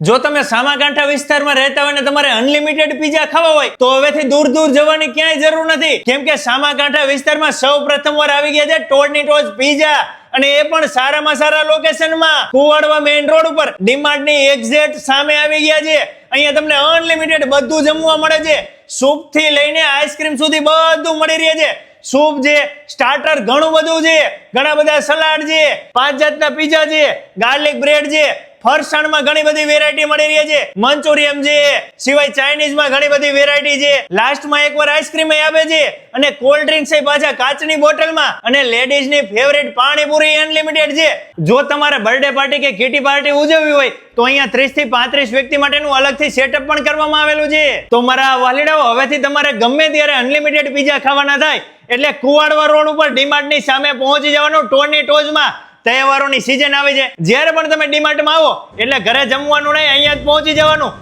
જો તમે સામાકાંઠા વિસ્તારમાં રહેતા હોય ને તમારે અનલિમિટેડ પીઝા ખાવા હોય, તો હવેથી દૂર દૂર જવાની ક્યાંય જરૂર નથી. કેમ કે સામાકાંઠા વિસ્તારમાં સૌ વાર આવી ગયા છે ટોળની ટોચ પીઝા અને એ પણ સારામાં સારા લોકેશનમાં કુવાડવા મેઇન રોડ ઉપર. ડીમાર્ટની એક્ઝેક્ટ સામે આવી ગયા છે. અહીંયા તમને અનલિમિટેડ બધું જમવા મળે છે. સૂપથી લઈને આઈસ્ક્રીમ સુધી બધું મળી રહે છે. સૂપ છે સ્ટાર્ટર ઘણું બધું છે. ઘણા બધા સલાડ છે, પાંચ જાતના પીઝા છે ગાર્લિક બ્રેડ છે ફરસાણમાં ઘણી બધી વેરાયટી મળી રહી છે. મંચુરિયમ છે, સિવાય ચાઇનીઝમાં ઘણી બધી વેરાયટી છે. લાસ્ટમાં એકવાર આઈસ્ક્રીમ આપે છે અને કોલ્ડ ડ્રિંક્સ એ પાછા કાચની બોટલમાં અને લેડીઝની ફેવરેટ પાણીપુરી અનલિમિટેડ છે. જો તમારે બર્થડે પાર્ટી કે કીટી પાર્ટી ઉજવવી હોય, તો અહીંયા ત્રીસથી પાંત્રીસ વ્યક્તિ માટેનું અલગથી સેટઅપ પણ કરવામાં આવેલું છે. તો મારા વાલીડાઓ, હવેથી તમારે ગમે ત્યારે અનલિમિટેડ પીઝા ખાવાના થાય, એટલે કુવાડવા રોડ ઉપર ડીમાર્ટની સામે પહોંચી જવાનું ટોની ટોચમાં. તહેવારોની સિઝન આવે છે. જ્યારે પણ તમે ડીમાર્ટમાં આવો, એટલે ઘરે જમવાનું નહીં, અહીંયા જ પહોંચી જવાનું.